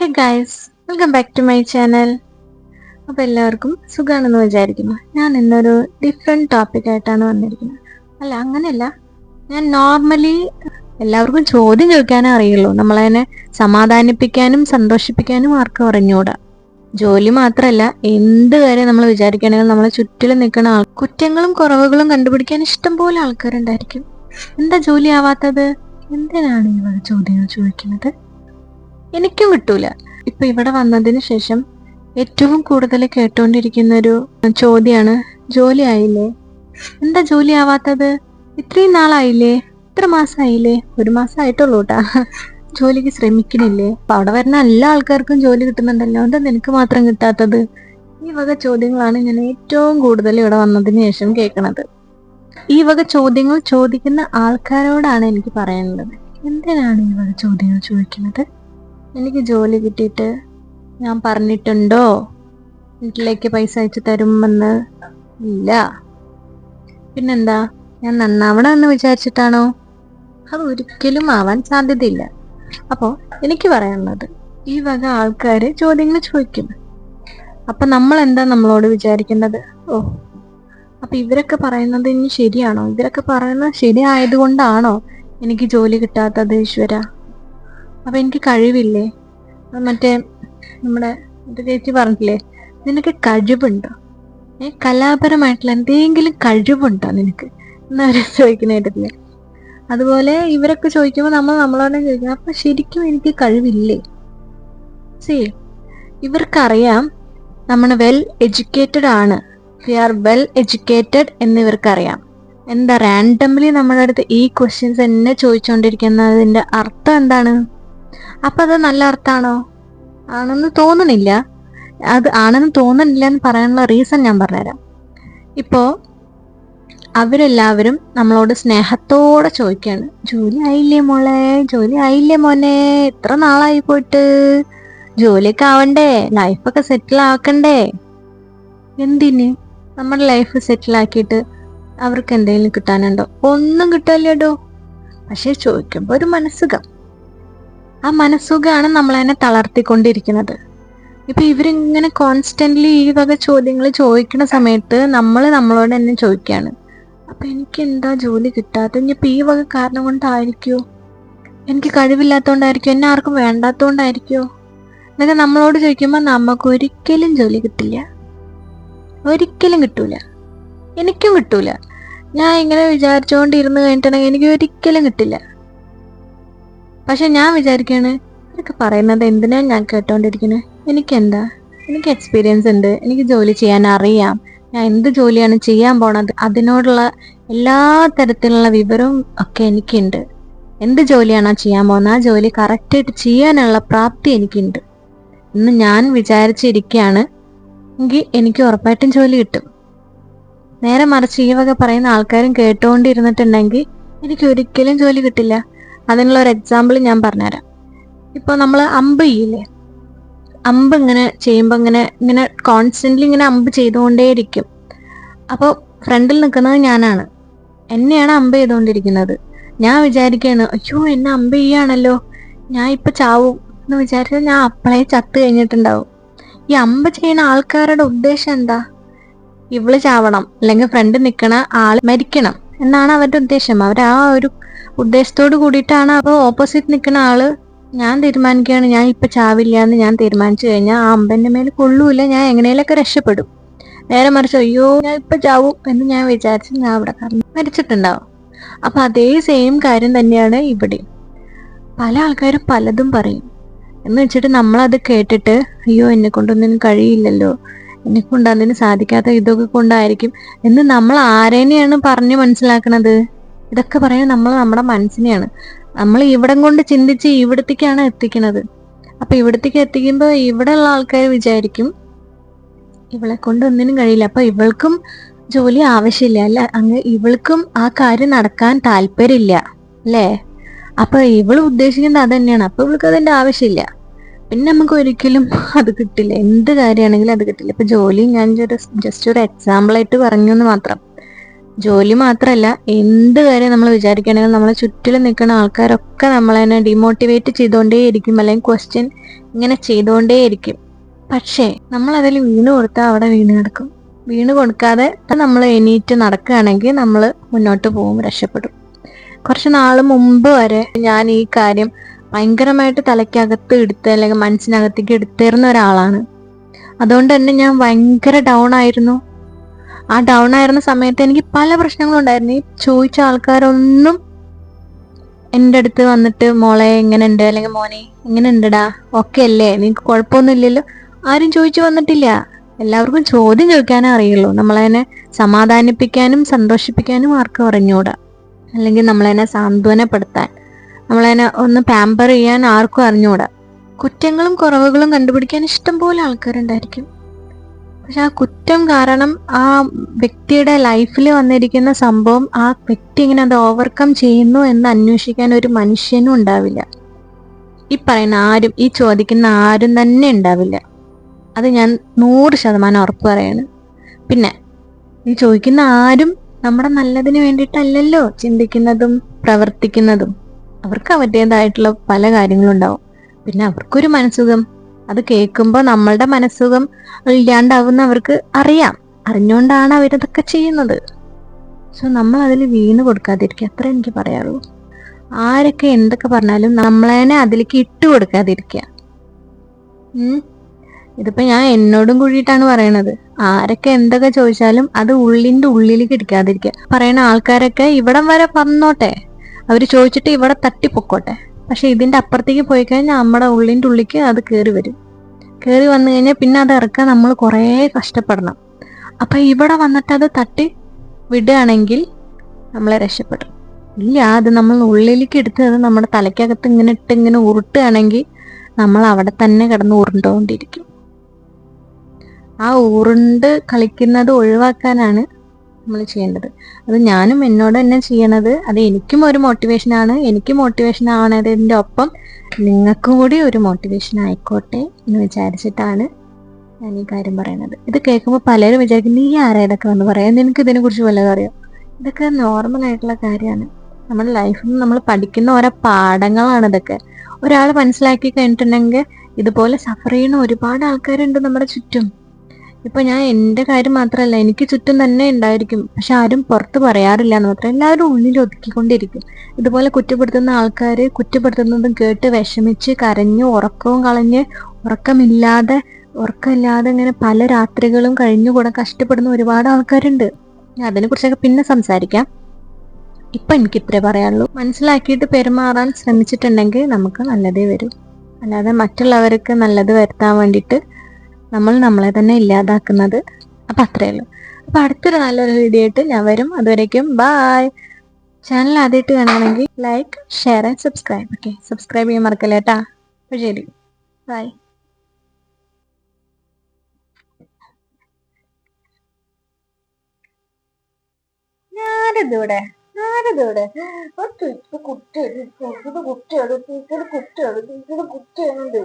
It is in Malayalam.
Hey guys welcome back to my channel അപ്പോൾ എല്ലാവർക്കും സുഖമാണെന്ന് വിചാരിക്കുന്നു. ഞാൻ ഇന്നൊരു ഡിഫറെന്റ് ടോപ്പിക്കായിട്ടാണ് വന്നിരിക്കുന്നത്. അല്ല അങ്ങനെയല്ല. ഞാൻ നോർമലി എല്ലാവർക്കും ചോദ്യം ചോദിക്കാനേ അറിയുള്ളൂ. നമ്മളതിനെ സമാധാനിപ്പിക്കാനും സന്തോഷിപ്പിക്കാനും ആർക്കും അറിഞ്ഞുകൂടാ ജോലി മാത്രമല്ല എന്ത് കാര്യം നമ്മൾ വിചാരിക്കുകയാണെങ്കിലും നമ്മളെ ചുറ്റിലും നിൽക്കുന്ന ആൾ കുറ്റങ്ങളും കുറവുകളും കണ്ടുപിടിക്കാൻ ഇഷ്ടം പോലെ ആൾക്കാരുണ്ടായിരിക്കും. എന്താ ജോലി ആവാത്തത്? എന്തിനാണ് വക ചോദ്യങ്ങൾ ചോദിക്കുന്നത്? എനിക്കും കിട്ടൂല. ഇപ്പൊ ഇവിടെ വന്നതിന് ശേഷം ഏറ്റവും കൂടുതൽ കേട്ടോണ്ടിരിക്കുന്ന ഒരു ചോദ്യമാണ് ജോലി ആയില്ലേ എന്താ ജോലി ആവാത്തത് ഇത്രയും നാളായില്ലേ? ഇത്ര മാസമായില്ലേ ഒരു മാസമായിട്ടുള്ളൂ കേട്ടാ ജോലിക്ക് ശ്രമിക്കണില്ലേ? അപ്പൊ അവിടെ വരുന്ന എല്ലാ ആൾക്കാർക്കും ജോലി കിട്ടുന്നുണ്ടല്ലോ. എന്താ നിനക്ക് മാത്രം കിട്ടാത്തത്? ഈ വക ചോദ്യങ്ങളാണ് ഞാൻ ഏറ്റവും കൂടുതൽ ഇവിടെ വന്നതിന് ശേഷം കേൾക്കണത്. ഈ വക ചോദ്യങ്ങൾ ചോദിക്കുന്ന ആൾക്കാരോടാണ് എനിക്ക് പറയാനുള്ളത്. എന്തിനാണ് ഈ വക ചോദ്യങ്ങൾ ചോദിക്കുന്നത്? എനിക്ക് ജോലി കിട്ടിയിട്ട് ഞാൻ പറഞ്ഞിട്ടുണ്ടോ? വീട്ടിലേക്ക് പൈസ അയച്ചു തരുമെന്ന്? ഇല്ല. പിന്നെന്താ? ഞാൻ നന്നാവണമെന്ന് വിചാരിച്ചിട്ടാണോ? അത് ഒരിക്കലും ആവാൻ സാധ്യതയില്ല. അപ്പോൾ എനിക്ക് പറയാനുള്ളത് ഈ വക ആൾക്കാർ ചോദ്യങ്ങൾ ചോദിക്കും. അപ്പൊ നമ്മൾ എന്താ നമ്മളോട് വിചാരിക്കേണ്ടത്? ഓ അപ്പൊ ഇവരൊക്കെ പറയുന്നത് ഇനി ശരിയാണോ? ഇവരൊക്കെ പറയുന്നത് ശരിയായതുകൊണ്ടാണോ എനിക്ക് ജോലി കിട്ടാത്തത് ഈശ്വര? അപ്പൊ എനിക്ക് കഴിവില്ലേ? മറ്റേ നമ്മുടെ ചേച്ചി പറഞ്ഞില്ലേ നിനക്ക് കഴിവുണ്ടോ? ഏ കലാപരമായിട്ടുള്ള എന്തെങ്കിലും കഴിവുണ്ടോ നിനക്ക്? എന്നവരെ ചോദിക്കുന്ന അതുപോലെ ഇവരൊക്കെ ചോദിക്കുമ്പോൾ നമ്മൾ നമ്മളോട് ചോദിക്കും അപ്പൊ ശരിക്കും എനിക്ക് കഴിവില്ലേ? സി ഇവർക്കറിയാം നമ്മൾ വെൽ എഡ്യൂക്കേറ്റഡ് ആണ്. വി ആർ വെൽ എഡ്യൂക്കേറ്റഡ് എന്ന് ഇവർക്കറിയാം എന്താ റാൻഡംലി നമ്മുടെ അടുത്ത് ഈ ക്വസ്റ്റ്യൻസ് എന്നെ ചോദിച്ചുകൊണ്ടിരിക്കുന്നതിന്റെ അർത്ഥം എന്താണ്? അപ്പൊ അത് നല്ല അർത്ഥാണോ? ആണെന്ന് തോന്നണില്ല. അത് ആണെന്ന് തോന്നണില്ല എന്ന് പറയാനുള്ള റീസൺ ഞാൻ പറഞ്ഞുതരാം. ഇപ്പോ അവരെല്ലാവരും നമ്മളോട് സ്നേഹത്തോടെ ചോദിക്കാണ് ജോലി ആയില്ലേ മോളെ? ജോലി ആയില്ലേ മോനെ? എത്ര നാളായി പോയിട്ട്. ജോലിയൊക്കെ ആവണ്ടേ? ലൈഫൊക്കെ സെറ്റിൽ ആക്കണ്ടേ? എന്തിന്? നമ്മുടെ ലൈഫ് സെറ്റിൽ ആക്കിയിട്ട് അവർക്ക് എന്തെങ്കിലും കിട്ടാനുണ്ടോ? ഒന്നും കിട്ടാനില്ലടോ. പക്ഷെ ചോദിക്കുമ്പോ ഒരു മനസ്സുഖം. ആ മനസ്സുഖമാണ് നമ്മളതിനെ തളർത്തിക്കൊണ്ടിരിക്കുന്നത്. ഇപ്പൊ ഇവരിങ്ങനെ കോൺസ്റ്റന്റ്ലി ഈ വക ചോദ്യങ്ങൾ ചോദിക്കുന്ന സമയത്ത് നമ്മൾ നമ്മളോട് തന്നെ ചോദിക്കുകയാണ് അപ്പൊ എനിക്ക് എന്താ ജോലി കിട്ടാത്ത ഇനിയിപ്പൊ ഈ വക കാരണം കൊണ്ടായിരിക്കോ? എനിക്ക് കഴിവില്ലാത്തോണ്ടായിരിക്കോ? എന്നെ ആർക്കും വേണ്ടാത്തോണ്ടായിരിക്കോ? എന്നൊക്കെ നമ്മളോട് ചോദിക്കുമ്പോൾ നമുക്ക് ഒരിക്കലും ജോലി കിട്ടില്ല. ഒരിക്കലും കിട്ടൂല. എനിക്കും കിട്ടൂല. ഞാൻ ഇങ്ങനെ വിചാരിച്ചുകൊണ്ടിരുന്ന് കഴിഞ്ഞിട്ടുണ്ടെങ്കിൽ എനിക്ക് ഒരിക്കലും കിട്ടില്ല. പക്ഷെ ഞാൻ വിചാരിക്കാണ് ഇതൊക്കെ പറയുന്നത് എന്തിനാ ഞാൻ കേട്ടോണ്ടിരിക്കുന്നത് എനിക്കെന്താ? എനിക്ക് എക്സ്പീരിയൻസ് ഉണ്ട്. എനിക്ക് ജോലി ചെയ്യാൻ അറിയാം. ഞാൻ എന്ത് ജോലിയാണ് ചെയ്യാൻ പോണത്? അതിനോടുള്ള എല്ലാ തരത്തിലുള്ള വിവരവും ഒക്കെ എനിക്കുണ്ട്. എന്ത് ജോലിയാണോ ചെയ്യാൻ പോകുന്നത്? ആ ജോലി കറക്റ്റായിട്ട് ചെയ്യാനുള്ള പ്രാപ്തി എനിക്കുണ്ട്. എന്ന് ഞാൻ വിചാരിച്ചിരിക്കുകയാണ് എങ്കിൽ എനിക്ക് ഉറപ്പായിട്ടും ജോലി കിട്ടും. നേരെ മറിച്ച് ഈ വക പറയുന്ന ആൾക്കാരും കേട്ടുകൊണ്ടിരുന്നിട്ടുണ്ടെങ്കിൽ എനിക്ക് ഒരിക്കലും ജോലി കിട്ടില്ല. അതിനുള്ള ഒരു എക്സാമ്പിൾ ഞാൻ പറഞ്ഞുതരാം. ഇപ്പോൾ നമ്മൾ അമ്പ് ചെയ്യില്ലേ അമ്പ് ഇങ്ങനെ ചെയ്യുമ്പോൾ ഇങ്ങനെ ഇങ്ങനെ കോൺസ്റ്റന്റ്ലി ഇങ്ങനെ അമ്പ് ചെയ്തുകൊണ്ടേയിരിക്കും. അപ്പോൾ ഫ്രണ്ടിൽ നിൽക്കുന്നത് ഞാനാണ്. എന്നെയാണ് അമ്പ് ചെയ്തുകൊണ്ടിരിക്കുന്നത്. ഞാൻ വിചാരിക്കുകയാണ് അയ്യോ എന്നെ അമ്പ് ചെയ്യാണല്ലോ ഞാൻ ഇപ്പൊ ചാവും. എന്ന് വിചാരിച്ചാൽ ഞാൻ അപ്പളേ ചത്ത് കഴിഞ്ഞിട്ടുണ്ടാവും. ഈ അമ്പ് ചെയ്യുന്ന ആൾക്കാരുടെ ഉദ്ദേശം എന്താ? ഇവൾ ചാവണം. അല്ലെങ്കിൽ ഫ്രണ്ട് നിൽക്കണ ആൾ മരിക്കണം. എന്നാണ് അവരുടെ ഉദ്ദേശം. അവർ ആ ഒരു ഉദ്ദേശത്തോട് കൂടിയിട്ടാണ് അപ്പോൾ ഓപ്പോസിറ്റ് നിൽക്കുന്ന ആൾ ഞാൻ തീരുമാനിക്കുകയാണ് ഞാൻ ഇപ്പൊ ചാവില്ല എന്ന് ഞാൻ തീരുമാനിച്ചു കഴിഞ്ഞാൽ ആ അമ്പന്റെ മേൽ കൊള്ളൂല ഞാൻ എങ്ങനെയൊക്കെ രക്ഷപ്പെടും. നേരെ മറിച്ച് അയ്യോ ഞാൻ ഇപ്പൊ ചാവും എന്ന് ഞാൻ വിചാരിച്ചു ഞാൻ അവിടെ മരിച്ചിട്ടുണ്ടാവും. അപ്പൊ അതേ സെയിം കാര്യം തന്നെയാണ് ഇവിടെ പല ആൾക്കാരും പലതും പറയും. എന്ന് വെച്ചിട്ട് നമ്മളത് കേട്ടിട്ട് അയ്യോ എന്നെ കൊണ്ടൊന്നിനും കഴിയില്ലല്ലോ. എന്നെ കൊണ്ട് അതിന് സാധിക്കാത്ത ഇതൊക്കെ കൊണ്ടായിരിക്കും. എന്ന് നമ്മൾ ആരേനെയാണ് പറഞ്ഞു മനസ്സിലാക്കണത്? ഇതൊക്കെ പറയാൻ നമ്മൾ നമ്മുടെ മനസ്സിനെയാണ്. നമ്മൾ ഇവിടം കൊണ്ട് ചിന്തിച്ച് ഇവിടത്തേക്കാണ് എത്തിക്കുന്നത്. അപ്പൊ ഇവിടത്തേക്ക് എത്തിക്കുമ്പോൾ ഇവിടെ ഉള്ള ആൾക്കാർ വിചാരിക്കും ഇവളെ കൊണ്ട് ഒന്നിനും കഴിയില്ല. അപ്പൊ ഇവൾക്കും ജോലി ആവശ്യമില്ല. അല്ല അങ്ങ് ഇവൾക്കും ആ കാര്യം നടക്കാൻ താല്പര്യമില്ല അല്ലേ? അപ്പൊ ഇവൾ ഉദ്ദേശിക്കുന്നത് അത് തന്നെയാണ് അപ്പൊ ഇവൾക്ക് അതിന്റെ ആവശ്യമില്ല. പിന്നെ നമുക്ക് ഒരിക്കലും അത് കിട്ടില്ല. എന്ത് കാര്യമാണെങ്കിലും അത് കിട്ടില്ല. ഇപ്പൊ ജോലി ഞാൻ ഒരു ജസ്റ്റ് ഒരു എക്സാമ്പിൾ ആയിട്ട് പറഞ്ഞു എന്ന് മാത്രം. ജോലി മാത്രമല്ല എന്ത് കാര്യം നമ്മൾ വിചാരിക്കുകയാണെങ്കിൽ നമ്മളെ ചുറ്റിലും നിൽക്കുന്ന ആൾക്കാരൊക്കെ നമ്മളെ ഡിമോട്ടിവേറ്റ് ഡിമോട്ടിവേറ്റ് ചെയ്തുകൊണ്ടേയിരിക്കും അല്ലെങ്കിൽ ക്വസ്റ്റ്യൻ ഇങ്ങനെ ചെയ്തുകൊണ്ടേയിരിക്കും. പക്ഷേ നമ്മൾ അതിൽ വീണ് കൊടുത്താൽ അവിടെ വീണ് കിടക്കും. വീണ് കൊടുക്കാതെ നമ്മൾ എണീറ്റ് നടക്കുകയാണെങ്കിൽ നമ്മൾ മുന്നോട്ട് പോകും രക്ഷപ്പെടും. കുറച്ച് നാൾ മുമ്പ് വരെ ഞാൻ ഈ കാര്യം ഭയങ്കരമായിട്ട് തലയ്ക്കകത്ത് എടുത്ത് അല്ലെങ്കിൽ മനസ്സിനകത്തേക്ക് എടുത്തിരുന്ന ഒരാളാണ്. അതുകൊണ്ട് തന്നെ ഞാൻ ഭയങ്കര ഡൗൺ ആയിരുന്നു. ആ ഡൗൺ ആയിരുന്ന സമയത്ത് എനിക്ക് പല പ്രശ്നങ്ങളും ഉണ്ടായിരുന്നു ഈ ചോദിച്ച ആൾക്കാരൊന്നും എന്റെ അടുത്ത് വന്നിട്ട് മോളെ എങ്ങനെ ഉണ്ട് അല്ലെങ്കിൽ മോനെ എങ്ങനെ ഉണ്ടടാ ഒക്കെ അല്ലേ? നിങ്ങൾക്ക് കുഴപ്പമൊന്നും ഇല്ലല്ലോ ആരും ചോദിച്ചു വന്നിട്ടില്ല. എല്ലാവർക്കും ചോദ്യം ചോദിക്കാനേ അറിയുള്ളൂ. നമ്മളതിനെ സമാധാനിപ്പിക്കാനും സന്തോഷിപ്പിക്കാനും ആർക്കും അറിഞ്ഞൂടാ. അല്ലെങ്കിൽ നമ്മളതിനെ സാന്ത്വനപ്പെടുത്താൻ നമ്മളതിനെ ഒന്ന് പാമ്പർ ചെയ്യാൻ ആർക്കും അറിഞ്ഞൂടാ. കുറ്റങ്ങളും കുറവുകളും കണ്ടുപിടിക്കാൻ ഇഷ്ടം പോലെ ആൾക്കാരുണ്ടായിരിക്കും. പക്ഷെ ആ കുറ്റം കാരണം ആ വ്യക്തിയുടെ ലൈഫിൽ വന്നിരിക്കുന്ന സംഭവം ആ വ്യക്തി ഇങ്ങനെ അത് ഓവർകം ചെയ്യുന്നു എന്ന് അന്വേഷിക്കാൻ ഒരു മനുഷ്യനും ഉണ്ടാവില്ല. ഈ പറയുന്ന ആരും ഈ ചോദിക്കുന്ന ആരും തന്നെ ഉണ്ടാവില്ല. അത് ഞാൻ നൂറ് ശതമാനം ഉറപ്പ് പറയാണ്. പിന്നെ ഈ ചോദിക്കുന്ന ആരും നമ്മുടെ നല്ലതിന് വേണ്ടിയിട്ടല്ലല്ലോ ചിന്തിക്കുന്നതും പ്രവർത്തിക്കുന്നതും. അവർക്ക് അവരുടേതായിട്ടുള്ള പല കാര്യങ്ങളും ഉണ്ടാവും പിന്നെ അവർക്കൊരു മനസ്സുഖം അത് കേൾക്കുമ്പോൾ നമ്മളുടെ മനസ്സുഖം ഇല്ലാണ്ടാവുന്ന അവർക്ക് അറിയാം. അറിഞ്ഞുകൊണ്ടാണ് അവരിതൊക്കെ ചെയ്യുന്നത്. സോ നമ്മൾ അതിൽ വീണ് കൊടുക്കാതിരിക്കുക. അത്ര എനിക്ക് പറയാറുള്ളൂ. ആരൊക്കെ എന്തൊക്കെ പറഞ്ഞാലും നമ്മളതിനെ അതിലേക്ക് ഇട്ട് കൊടുക്കാതിരിക്കുക. ഇതിപ്പോ ഞാൻ എന്നോടും കൂടിയിട്ടാണ് പറയണത്. ആരൊക്കെ എന്തൊക്കെ ചോദിച്ചാലും അത് ഉള്ളിന്റെ ഉള്ളിലേക്ക് ഇടിക്കാതിരിക്കുക പറയുന്ന ആൾക്കാരൊക്കെ ഇവിടം വരെ വന്നോട്ടെ. അവർ ചോദിച്ചിട്ട് ഇവിടെ തട്ടിപ്പൊക്കോട്ടെ. പക്ഷെ ഇതിന്റെ അപ്പുറത്തേക്ക് പോയി കഴിഞ്ഞാൽ നമ്മുടെ ഉള്ളിന്റെ ഉള്ളിക്ക് അത് കയറി വരും. കയറി വന്നു കഴിഞ്ഞാൽ പിന്നെ അത് ഇറക്കാൻ നമ്മൾ കുറേ കഷ്ടപ്പെടണം. അപ്പൊ ഇവിടെ വന്നിട്ട് അത് തട്ടി വിടുകയാണെങ്കിൽ നമ്മളെ രക്ഷപ്പെടും. ഇല്ല അത് നമ്മൾ ഉള്ളിലേക്ക് എടുത്ത് അത് നമ്മുടെ തലയ്ക്കകത്ത് ഇങ്ങനെ ഇട്ട് ഇങ്ങനെ ഉരുട്ടുകയാണെങ്കിൽ നമ്മൾ അവിടെ തന്നെ കിടന്ന് ഉരുണ്ടുകൊണ്ടിരിക്കും ആ ഉരുണ്ട് കളിക്കുന്നത് ഒഴിവാക്കാനാണ് നമ്മൾ ചെയ്യേണ്ടത്. അത് ഞാനും എന്നോട് തന്നെ ചെയ്യണത്. അത് എനിക്കും ഒരു മോട്ടിവേഷനാണ് എനിക്ക് മോട്ടിവേഷൻ ആവണതിന്റെ ഒപ്പം നിങ്ങൾക്കും കൂടി ഒരു മോട്ടിവേഷൻ ആയിക്കോട്ടെ എന്ന് വിചാരിച്ചിട്ടാണ് ഞാൻ ഈ കാര്യം പറയുന്നത്. ഇത് കേൾക്കുമ്പോൾ പലരും വിചാരിക്കും നീ ആരാ ഇതൊക്കെ വന്ന് പറയാം നിനക്ക് ഇതിനെക്കുറിച്ച് വല്ലതും അറിയാം? ഇതൊക്കെ നോർമൽ ആയിട്ടുള്ള കാര്യമാണ്. നമ്മുടെ ലൈഫിൽ നിന്ന് നമ്മൾ പഠിക്കുന്ന ഓരോ പാഠങ്ങളാണ് ഇതൊക്കെ. ഒരാൾ മനസ്സിലാക്കി കഴിഞ്ഞിട്ടുണ്ടെങ്കിൽ ഇതുപോലെ സഫർ ചെയ്യുന്ന ഒരുപാട് ആൾക്കാരുണ്ട് നമ്മുടെ ചുറ്റും. ഇപ്പൊ ഞാൻ എന്റെ കാര്യം മാത്രമല്ല എനിക്ക് ചുറ്റും തന്നെ ഉണ്ടായിരിക്കും. പക്ഷെ ആരും പുറത്ത് പറയാറില്ല എന്ന് മാത്രം. എല്ലാവരും ഉള്ളിൽ ഒതുക്കിക്കൊണ്ടിരിക്കും. ഇതുപോലെ കുറ്റപ്പെടുത്തുന്ന ആൾക്കാർ കുറ്റപ്പെടുത്തുന്നതും കേട്ട് വിഷമിച്ച് കരഞ്ഞു ഉറക്കവും കളഞ്ഞ് ഉറക്കമില്ലാതെ ഉറക്കമില്ലാതെ ഇങ്ങനെ പല രാത്രികളും കഴിഞ്ഞുകൂടെ കഷ്ടപ്പെടുന്ന ഒരുപാട് ആൾക്കാരുണ്ട്. അതിനെ കുറിച്ചൊക്കെ പിന്നെ സംസാരിക്കാം. ഇപ്പൊ എനിക്ക് ഇത്രേ പറയാനുള്ളൂ. മനസ്സിലാക്കിയിട്ട് പെരുമാറാൻ ശ്രമിച്ചിട്ടുണ്ടെങ്കിൽ നമുക്ക് നല്ലതേ വരും. അല്ലാതെ മറ്റുള്ളവർക്ക് നല്ലത് വരുത്താൻ വേണ്ടിയിട്ട് നമ്മൾ നമ്മളെ തന്നെ ഇല്ലാതാക്കുന്നത്. അപ്പം അത്രയേ ഉള്ളൂ. അപ്പം അടുത്തൊരു നല്ലൊരു വീഡിയോ ആയിട്ട് ഞാൻ വരും. അതുവരേക്കും ബായ് ചാനൽ ആദ്യമായിട്ട് കാണുകയാണെങ്കിൽ like share and subscribe okay subscribe ചെയ്യാൻ മറക്കല്ലേ കേട്ടാ അപ്പോൾ ശരി. ബൈ ഞാനിതിവിടെ ഞാനിതിവിടെ കുട്ടിയോട് കുട്ടിയോട് കുട്ടിയോട് കുട്ടിയോട് കുട്ടിയോട്